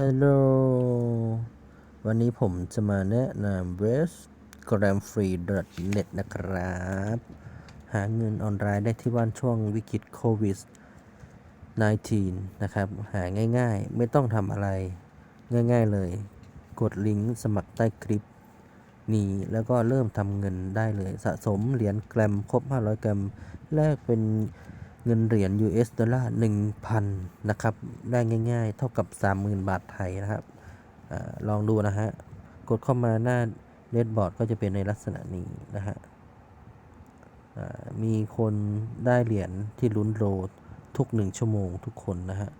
ฮัลโหล วันนี้ผมจะมาแนะนำ w e s g r a m f r e e n e t นะครับ หาเงินออนไลน์ได้ที่บ้านช่วงวิกฤตโควิด 19 นะครับ หาง่ายๆ ไม่ต้องทำอะไร ง่ายๆเลย กดลิงก์สมัครใต้คลิป นี้ แล้วก็เริ่มทำเงินได้เลย สะสมเหรียญแกรมครบ 500 แกรม แลกเป็น เงินเหรียญ US ดอลลาร์1,000 นะครับ ได้ง่ายๆ เท่ากับ 30,000 บาทไทยนะครับอลองดูนะฮะ กดเข้ามาหน้าเดดบอร์ดก็จะเป็นในลักษณะนี้นะฮะมีคนได้เหรียญที่ลุ้นโรดทุกหนึ่งชั่วโมงทุกคนนะฮะ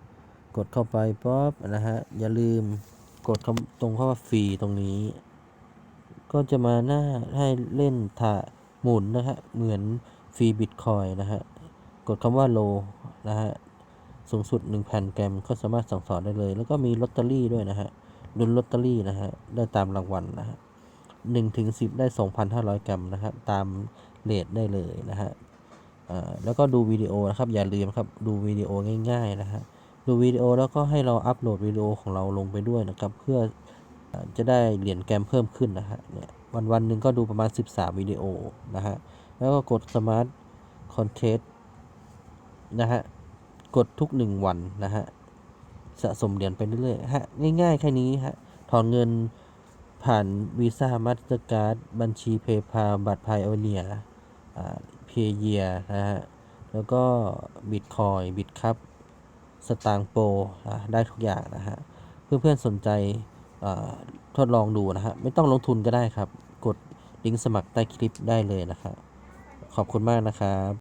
กดเข้าไปป๊อบนะฮะ อย่าลืมกดตรงเข้าว่าฟรีตรงนี้ ก็จะมาหน้าให้เล่นถ่าหมุนนะฮะ เหมือนฟรีบิตคอยนะฮะ กดคำว่าโลนะฮะสูงสุด1,000แกรมก็สามารถสั่งสอนได้เลย แล้วก็มีลอตเตอรี่ด้วยนะฮะลุ้นลอตเตอรี่นะฮะได้ตามรางวัลนะฮะ1ถึง10ได้ 2,500 กรัมนะฮะตามเลทได้เลยนะฮะแล้วก็ดูวิดีโอนะครับอย่าลืมครับดูวิดีโอง่ายๆนะฮะดูวิดีโอแล้วก็ให้เราอัปโหลดวิดีโอของเราลงไปด้วยนะครับเพื่อจะได้เหรียญแกรมเพิ่มขึ้นนะฮะเนี่ยวันวันหนึ่งก็ดูประมาณ 13 วิดีโอนะฮะแล้วก็กดสมาร์ทคอนเทส นะฮะ กดทุกหนึ่งวันนะฮะ สะสมเหรียญไปเรื่อยๆฮะ ง่ายๆ แค่นี้ฮะ ถอนเงินผ่านวีซ่ามาสเตอร์การ์ดบัญชีเพย์พาบัตรพายโอเนียเพย์เยียนะฮะ แล้วก็บิตคอยบิตคัพสตางโปได้ทุกอย่างนะฮะ เพื่อนๆสนใจทดลองดูนะฮะ ไม่ต้องลงทุนก็ได้ครับ กดลิงก์สมัครใต้คลิปได้เลยนะครับขอบคุณมากนะครับ